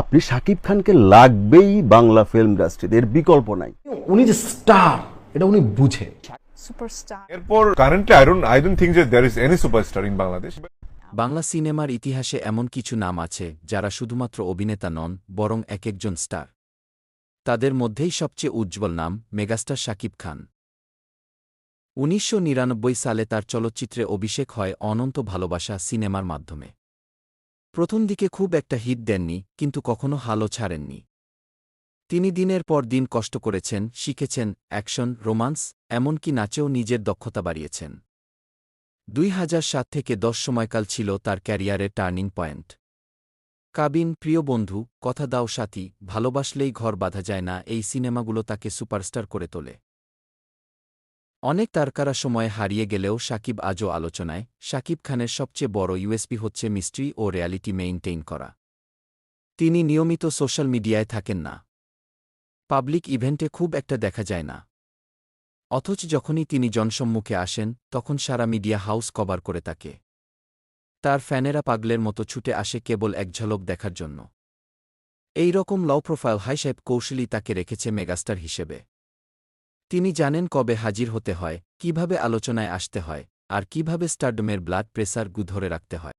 আপনি শাকিব খানকে লাগবেই বাংলা ফিল্ম ইন্ডাস্ট্রিতে এর বিকল্প নাই। উনি যে স্টার এটা উনি বুঝে। Superstar. এরপর currently I don't I don't think যে there is any superstar in Bangladesh Bangla সিনেমার ইতিহাসে এমন কিছু নাম আছে যারা শুধুমাত্র অভিনেতা নন বরং এক একজন স্টার তাদের মধ্যেই সবচেয়ে উজ্জ্বল নাম মেগাস্টার শাকিব খান। উনিশশো নিরানব্বই সালে তার চলচ্চিত্রে অভিষেক হয় অনন্ত ভালোবাসা সিনেমার মাধ্যমে। প্রথম দিকে খুব একটা হিট দেননি, কিন্তু কখনো হালো ছাড়েননি। তিনি দিনের পর দিন কষ্ট করেছেন, শিখেছেন, অ্যাকশন, রোমান্স, এমনকি নাচেও নিজের দক্ষতা বাড়িয়েছেন। দুই হাজার সাত থেকে দশ সময়কাল ছিল তার ক্যারিয়ারের টার্নিং পয়েন্ট। কাবিন, প্রিয় বন্ধু, কথা দাও সাথী, ভালোবাসলেই ঘর বাঁধা যায় না, এই সিনেমাগুলো তাকে সুপারস্টার করে তোলে। অনেক তারকারা সময় হারিয়ে গেলেও সাকিব আজও আলোচনায়, সাকিব খানের সবচেয়ে বড় ইউএসপি হচ্ছে মিস্ট্রি ও রিয়ালিটি মেইনটেইন করা। তিনি নিয়মিত সোশ্যাল মিডিয়ায় থাকেন না। পাবলিক ইভেন্টে খুব একটা দেখা যায় না। অথচ যখনই তিনি জনসম্মুখে আসেন, তখন সারা মিডিয়া হাউস কভার করে তাকে। তার ফ্যানেরা পাগলের মতো ছুটে আসে কেবল এক ঝলক দেখার জন্য। এই রকম লও প্রোফাইল হাইসাইপ কৌশলী তাকে রেখেছে মেগাস্টার হিসেবে। তিনি জানেন কবে হাজির হতে হয়, কীভাবে আলোচনায় আসতে হয়, আর কীভাবে স্টাডমের ব্লাড প্রেসার গু ধরে রাখতে হয়।